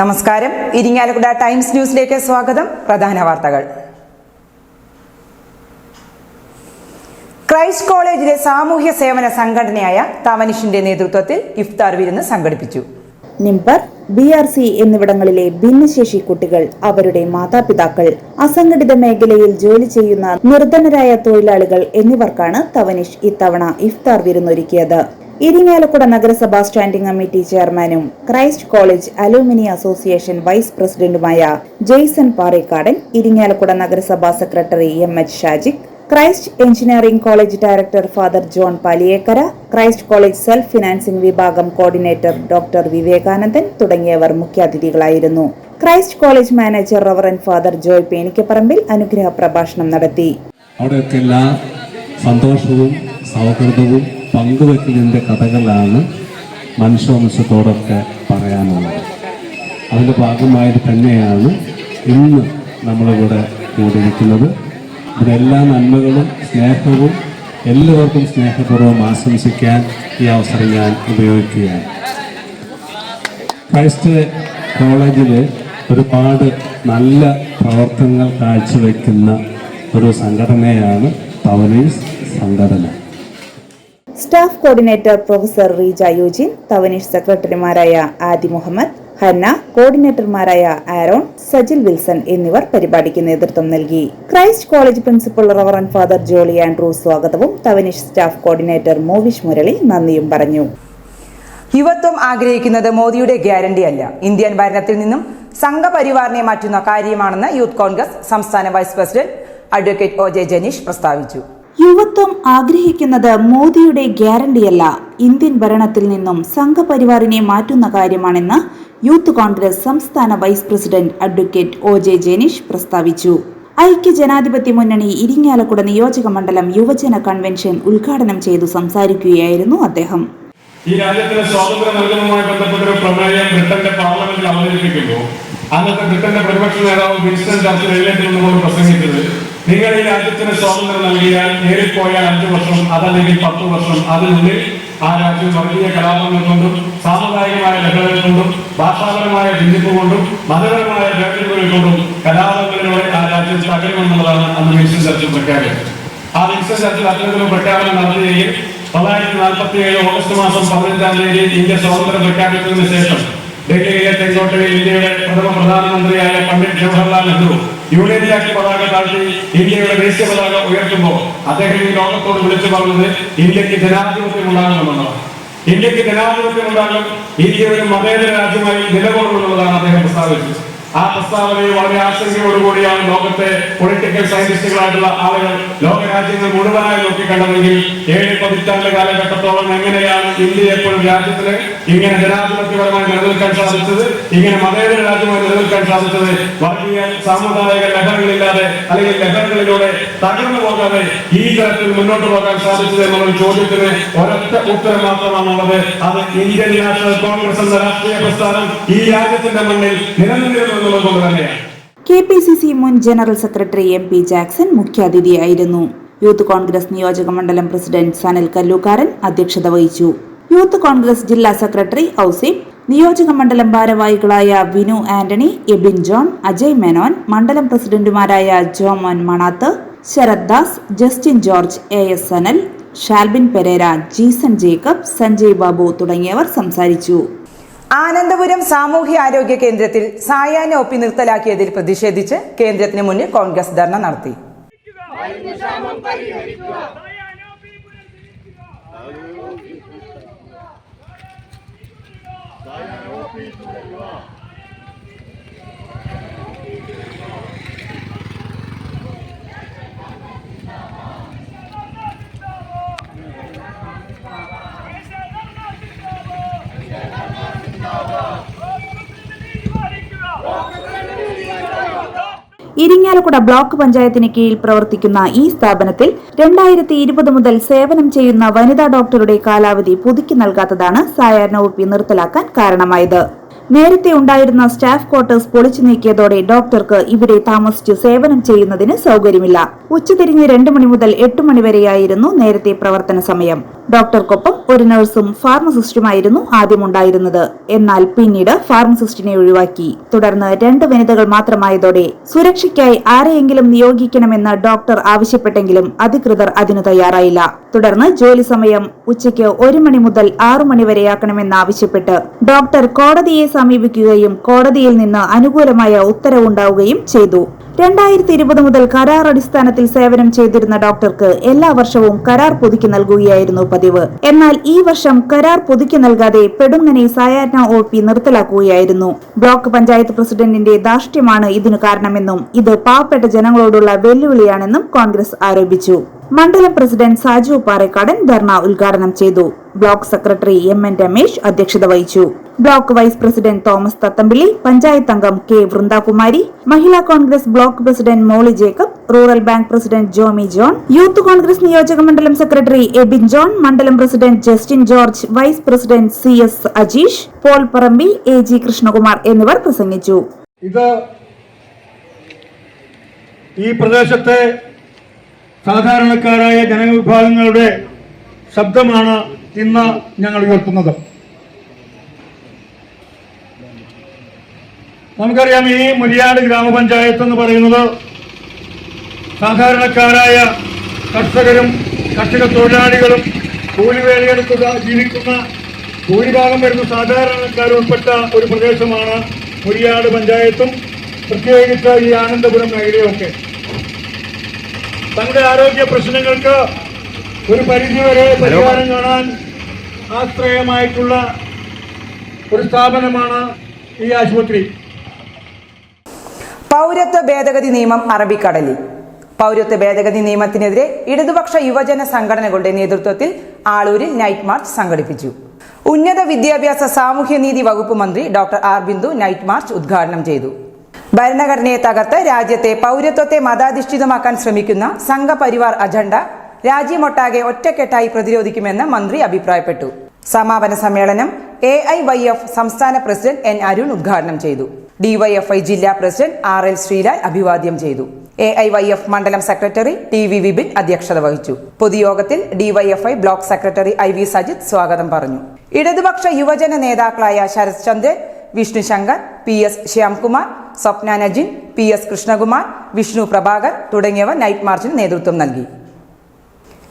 നമസ്കാരം. ഇരിങ്ങാലക്കുട ടൈംസ് ന്യൂസിലേക്ക് സ്വാഗതം. പ്രധാന വാർത്തകൾ. ക്രൈസ്റ്റ് കോളേജിലെ സാമൂഹ്യ സേവന സംഘടനയായ തവനിഷിന്റെ നേതൃത്വത്തിൽ ഇഫ്താർ വിരുന്ന് സംഘടിപ്പിച്ചു. നിംബർ ബി ആർ സി എന്നിവിടങ്ങളിലെ ഭിന്നശേഷി കുട്ടികൾ അവരുടെ മാതാപിതാക്കൾ അസംഘടിത മേഖലയിൽ ജോലി ചെയ്യുന്ന നിർധനരായ തൊഴിലാളികൾ എന്നിവർക്കാണ് തവനിഷ് ഇത്തവണ ഇഫ്താർ വിരുന്നൊരുക്കിയത്. ഇരിങ്ങാലക്കുട നഗരസഭാ സ്റ്റാൻഡിംഗ് കമ്മിറ്റി ചെയർമാനും Christ college alumni association vice പ്രസിഡന്റുമായ ജെയ്സൺ പാറേക്കാടൻ ഇരിങ്ങാലക്കുട നഗരസഭാ secretary M H Shajik Christ engineering college director father John Paliyekkara Christ college self financing വിഭാഗം കോർഡിനേറ്റർ ഡോക്ടർ വിവേകാനന്ദൻ തുടങ്ങിയവർ മുഖ്യാതിഥികളായിരുന്നു. Christ college manager reverend father Joy Penikkaparambil അനുഗ്രഹ പ്രഭാഷണം നടത്തി. അവിടെയൊക്കെ എല്ലാ സന്തോഷവും സൗഹൃദവും പങ്കുവെക്കുന്നതിന്റെ കഥകളാണ് മനുഷ്യവംശത്തോടൊക്കെ പറയാനുള്ളത്. അതിന്റെ ഭാഗമായിട്ട് തന്നെയാണ് ഇന്ന് നമ്മളിവിടെ കൂടിയിരിക്കുന്നത്. ഇതെല്ലാ നന്മകളും സ്നേഹവും എല്ലാവർക്കും സ്നേഹപൂർവം ആശംസിക്കാൻ ഈ അവസരം ഞാൻ ഉപയോഗിക്കുകയാണ്. ക്രൈസ്റ്റ് കോളേജിൽ ഒരുപാട് നല്ല പ്രവർത്തനങ്ങൾ കാഴ്ചവെക്കുന്ന ഒരു സംഘടനയാണ് പവനീസ് സംഘടന. Staff coordinator professor Reeja Eugene Thavanish സെക്രട്ടറിമാരായ ആദി മുഹമ്മദ് ഹന്ന കോർഡിനേറ്റർമാരായ ആരോൺ സജിൽ വിൽസൺ എന്നിവർ പരിപാടിക്ക് നേതൃത്വം നൽകി. Christ college principal reverend father Jolly Andrew സ്വാഗതവും തവനീഷ് സ്റ്റാഫ് കോർഡിനേറ്റർ മോവിഷ് മുരളി നന്ദിയും പറഞ്ഞു. യുവത്വം ആഗ്രഹിക്കുന്നത് മോദിയുടെ ഗ്യാരണ്ടി അല്ല. ഇന്ത്യൻ ഭരണത്തിൽ നിന്നും സംഘപരിവാറിനെ മാറ്റുന്ന കാര്യമാണെന്ന് യൂത്ത് കോൺഗ്രസ് സംസ്ഥാന vice president advocate O J Janeesh പ്രസ്താവിച്ചു. യുവത്വം ആഗ്രഹിക്കുന്നത് മോദിയുടെ ഗ്യാരണ്ടിയല്ല. ഇന്ത്യൻ ഭരണത്തിൽ നിന്നും സംഘപരിവാറിനെ മാറ്റുന്ന കാര്യമാണെന്ന് യൂത്ത് കോൺഗ്രസ് സംസ്ഥാന vice president advocate O J Janeesh പ്രസ്താവിച്ചു. ഐക്യ ജനാധിപത്യ മുന്നണി ഇരിങ്ങാലക്കുട നിയോജക മണ്ഡലം യുവജന കൺവെൻഷൻ ഉദ്ഘാടനം ചെയ്തു സംസാരിക്കുകയായിരുന്നു അദ്ദേഹം. ഈ രാജ്യത്തിന് സ്വാതന്ത്ര്യം നൽകുന്നതുമായി ബന്ധപ്പെട്ട ഒരു പ്രമേയം ബ്രിട്ടന്റെ പാർലമെന്റിൽ അവതരിപ്പിക്കുമ്പോൾ അന്നത്തെ ബ്രിട്ടന്റെ പ്രതിപക്ഷ നേതാവ് വിൻസ്റ്റൺ ചർച്ചിൽ എഴുന്നേറ്റ് നിന്നുകൊണ്ട് പ്രസംഗിച്ചത് നിങ്ങൾ ഈ രാജ്യത്തിന് സ്വാതന്ത്ര്യം നൽകിയാൽ ഏറിപ്പോയാൽ അഞ്ചു വർഷം അതല്ലെങ്കിൽ പത്ത് വർഷം. അതിനുള്ളിൽ ആ രാജ്യം വർഗീയ കലാപങ്ങൾ കൊണ്ടും സാമുദായികമായ ലഹളകൾ കൊണ്ടും ഭാഷാപരമായ ഭിന്നിപ്പ് കൊണ്ടും മതപരമായ വേർതിരിവുകൾ കൊണ്ടും കലാപങ്ങളിലൂടെ ആ രാജ്യം തകരുമെന്നുള്ളതാണ് അന്ന് വിൻസ്റ്റൺ ചർച്ചിൽ പ്രഖ്യാപിച്ചത്. ആ വിൻസ്റ്റൺ ചർച്ചിൽ അത്തരത്തിലൊരു പ്രഖ്യാപനം നടത്തുകയും തൊള്ളായിരത്തി നാൽപ്പത്തി ഏഴ് ഓഗസ്റ്റ് മാസം പതിനഞ്ചാം തീയതി ഇന്ത്യ സ്വാതന്ത്ര്യം പ്രഖ്യാപിച്ചതിന് ശേഷം ഡൽഹിയിലെ തെങ്കോട്ടയിൽ ഇന്ത്യയുടെ പ്രഥമ പ്രധാനമന്ത്രിയായ പണ്ഡിറ്റ് ജവഹർലാൽ നെഹ്റു യൂണിയൻ ജാക്ക് പതാക താഴ്ത്തി ഇന്ത്യയുടെ ദേശീയ പതാക ഉയർത്തുമ്പോൾ അദ്ദേഹം ഈ ലോകത്തോട് വിളിച്ചു പറഞ്ഞത് ഇന്ത്യയ്ക്ക് ജനാധിപത്യം ഉണ്ടാകണമെന്നാണ് ഇന്ത്യയ്ക്ക് ജനാധിപത്യം ഉണ്ടാകും ഇന്ത്യ ഒരു മതേതര രാജ്യമായി നിലകൊള്ളുമെന്നുള്ളതാണ് അദ്ദേഹം പ്രസ്താവിച്ചത്. ആ പ്രസ്താവനയെ വളരെ ആശങ്കയോടുകൂടിയാണ് ലോകത്തെ പൊളിറ്റിക്കൽ സയന്റിസ്റ്റുകളായിട്ടുള്ള ആളുകൾ ലോകരാജ്യങ്ങൾ മുഴുവനായി നോക്കിക്കണ്ടതെങ്കിൽ ഏഴ് പതിറ്റാണ്ട് കാലഘട്ടത്തോളം എങ്ങനെയാണ് ഇന്ത്യ എപ്പോഴും രാജ്യത്തിന് ഇങ്ങനെ ജനാധിപത്യപരമായി നിലനിൽക്കാൻ സാധിച്ചത് ഇങ്ങനെ മതേതര രാജ്യമായി നിലനിൽക്കാൻ സാധിച്ചത് വർഗീയ സാമുദായിക ലഹങ്ങളില്ലാതെ അല്ലെങ്കിൽ ലഹങ്ങളിലൂടെ തകർന്നു പോകാതെ ഈ തരത്തിൽ മുന്നോട്ട് പോകാൻ സാധിച്ചത് എന്നുള്ള ചോദ്യത്തിന് ഒരൊറ്റ ഉത്തരം മാത്രമാണുള്ളത്. അത് ഇന്ത്യൻ നാഷണൽ കോൺഗ്രസ് എന്ന രാഷ്ട്രീയ പ്രസ്ഥാനം ഈ രാജ്യത്തിന്റെ മണ്ണിൽ നിലനിന്നിരുന്നു എന്നുള്ളത് കൊണ്ട് തന്നെയാണ്. കെ പി സി സി മുൻ general secretary M P Jackson മുഖ്യാതിഥിയായിരുന്നു. Youth Congress നിയോജക മണ്ഡലം പ്രസിഡന്റ് സനൽ കല്ലൂക്കാരൻ അധ്യക്ഷത വഹിച്ചു. യൂത്ത് കോൺഗ്രസ് ജില്ലാ സെക്രട്ടറി ഔസിഫ് നിയോജക മണ്ഡലം ഭാരവാഹികളായ വിനു ആന്റണി എബിൻ ജോൺ അജയ് മേനോൻ മണ്ഡലം പ്രസിഡന്റുമാരായ Joemon Manath Sarath Das Justin George A S Sanal Shalbin Pereira Jeeson Jacob Sanjay Babu തുടങ്ങിയവർ സംസാരിച്ചു. ആനന്ദപുരം സാമൂഹ്യ ആരോഗ്യ കേന്ദ്രത്തിൽ സായാഹ്ന ഒപ്പി നിർത്തലാക്കിയതിൽ പ്രതിഷേധിച്ച് കേന്ദ്രത്തിന് മുന്നിൽ കോൺഗ്രസ് ധർണ നടത്തി. ഇരിങ്ങാലക്കുട ബ്ലോക്ക് പഞ്ചായത്തിന് കീഴിൽ പ്രവർത്തിക്കുന്ന ഈ സ്ഥാപനത്തിൽ രണ്ടായിരത്തി ഇരുപത് മുതൽ സേവനം ചെയ്യുന്ന വനിതാ ഡോക്ടറുടെ കാലാവധി പുതുക്കി നൽകാത്തതാണ് സായാഹ്ന ഒപ്പി നിർത്തലാക്കാൻ കാരണമായത്. നേരത്തെ ഉണ്ടായിരുന്ന സ്റ്റാഫ് ക്വാർട്ടേഴ്സ് പൊളിച്ചു നീക്കിയതോടെ ഡോക്ടർക്ക് ഇവിടെ താമസിച്ച് സേവനം ചെയ്യുന്നതിന് സൗകര്യമില്ല. ഉച്ചതിരിഞ്ഞ് രണ്ടു മണി മുതൽ എട്ട് മണി വരെയായിരുന്നു നേരത്തെ പ്രവർത്തന സമയം. ഡോക്ടർക്കൊപ്പം ഒരു നഴ്സും ഫാർമസിസ്റ്റുമായിരുന്നു ആദ്യമുണ്ടായിരുന്നത്. എന്നാൽ പിന്നീട് ഫാർമസിസ്റ്റിനെ ഒഴിവാക്കി. തുടർന്ന് രണ്ട് വനിതകൾ മാത്രമായതോടെ സുരക്ഷയ്ക്കായി ആരെയെങ്കിലും നിയോഗിക്കണമെന്ന് ഡോക്ടർ ആവശ്യപ്പെട്ടെങ്കിലും അധികൃതർ അതിനു തയ്യാറായില്ല. തുടർന്ന് ജോലി സമയം ഉച്ചയ്ക്ക് ഒരു മണി മുതൽ ആറു മണി വരെയാക്കണമെന്ന് ആവശ്യപ്പെട്ട് ഡോക്ടർ കോടതിയെ സമീപിക്കുകയും കോടതിയിൽ നിന്ന് അനുകൂലമായ ഉത്തരവുണ്ടാവുകയും ചെയ്തു. രണ്ടായിരത്തി ഇരുപത് മുതൽ കരാർ അടിസ്ഥാനത്തിൽ സേവനം ചെയ്തിരുന്ന ഡോക്ടർക്ക് എല്ലാ വർഷവും കരാർ പുതുക്കി നൽകുകയായിരുന്നു പതിവ്. എന്നാൽ ഈ വർഷം കരാർ പുതുക്കി നൽകാതെ പെടുങ്ങനെ സായാഹ്ന ഒ പി നിർത്തലാക്കുകയായിരുന്നു. ബ്ലോക്ക് പഞ്ചായത്ത് പ്രസിഡന്റിന്റെ ധാർഷ്ട്യമാണ് ഇതിനു കാരണമെന്നും ഇത് പാവപ്പെട്ട ജനങ്ങളോടുള്ള വെല്ലുവിളിയാണെന്നും കോൺഗ്രസ് ആരോപിച്ചു. മണ്ഡലം പ്രസിഡന്റ് സാജു പാറേക്കാടൻ ധർണ ഉദ്ഘാടനം ചെയ്തു. Block secretary M N Ramesh അധ്യക്ഷത വഹിച്ചു. Block vice president Thomas Thathampilly panchayat അംഗം K Vrindakumari Mahila Congress block president Molly Jacob rural bank president Jomi John youth Congress നിയോജക മണ്ഡലം സെക്രട്ടറി എബിൻ ജോൺ മണ്ഡലം president Justin George vice president C S Ajeesh Paul Parambi A G Krishnakumar എന്നിവർ പ്രസംഗിച്ചു. ഇത് ഈ പ്രദേശത്തെ സാധാരണക്കാരായ ജനവിഭാഗങ്ങളുടെ ശബ്ദമാണ് ഇന്ന് ഞങ്ങൾ ഉയർത്തുന്നത് നമുക്കറിയാം ഈ മുരിയാട് ഗ്രാമപഞ്ചായത്ത് എന്ന് പറയുന്നത് സാധാരണക്കാരായ കർഷകരും കർഷക തൊഴിലാളികളും കൂലിവേലയെടുത്ത് ജീവിക്കുന്ന ഭൂരിഭാഗം വരുന്ന സാധാരണക്കാർ ഉൾപ്പെട്ട ഒരു പ്രദേശമാണ് മുരിയാട് പഞ്ചായത്തും. പ്രത്യേകിച്ച് ഈ ആനന്ദപുരം മേഖലയൊക്കെ. തങ്ങളുടെ ആരോഗ്യ പ്രശ്നങ്ങൾക്ക് ഒരു പരിധിവരെ പരിഹാരം കാണാൻ ആശ്രയമായിട്ടുള്ള ഒരു സ്ഥാപനമാണ് ഈ ആശുപത്രി. പൗരത്വ ഭേദഗതി നിയമം അറബിക്കടലിൽ. പൗരത്വ ഭേദഗതി നിയമത്തിനെതിരെ ഇടതുപക്ഷ യുവജന സംഘടനകളുടെ നേതൃത്വത്തിൽ ആളൂരിൽ നൈറ്റ് മാർച്ച് സംഘടിപ്പിച്ചു. ഉന്നത വിദ്യാഭ്യാസ സാമൂഹ്യനീതി വകുപ്പ് മന്ത്രി doctor R. Bindu night march ഉദ്ഘാടനം ചെയ്തു. ഭരണഘടനയെ തകർത്ത് രാജ്യത്തെ പൗരത്വത്തെ മതാധിഷ്ഠിതമാക്കാൻ ശ്രമിക്കുന്ന സംഘപരിവാർ അജണ്ട രാജ്യമൊട്ടാകെ ഒറ്റക്കെട്ടായി പ്രതിരോധിക്കുമെന്ന് മന്ത്രി അഭിപ്രായപ്പെട്ടു. സമാപന സമ്മേളനം എ സംസ്ഥാന പ്രസിഡന്റ് എൻ അരുൺ ഉദ്ഘാടനം ചെയ്തു. ഡിവൈഎഫ്ഐ ജില്ലാ പ്രസിഡന്റ് ആർ എൽ ശ്രീലാൽ അഭിവാദ്യം ചെയ്തു. എ ഐ വൈ എഫ് മണ്ഡലം സെക്രട്ടറി ടി വി വിപിൻ അധ്യക്ഷത വഹിച്ചു. പൊതുയോഗത്തിൽ DYFI block secretary I V Sajith സ്വാഗതം പറഞ്ഞു. ഇടതുപക്ഷ യുവജന നേതാക്കളായ Sarath Chandran Vishnu Shankar P S Shyamkumar Swapna Najin P S Krishnakumar Vishnu Prabhakar തുടങ്ങിയവർ നൈറ്റ് മാർച്ചിന് നേതൃത്വം നൽകി.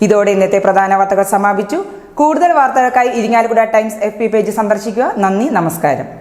ഇതോടെ ഇന്നത്തെ പ്രധാന വാർത്തകൾ സമാപിച്ചു. കൂടുതൽ വാർത്തകൾക്കായി ഇരിങ്ങാലക്കുട ടൈംസ് എഫ് പേജ് സന്ദർശിക്കുക. നന്ദി നമസ്കാരം.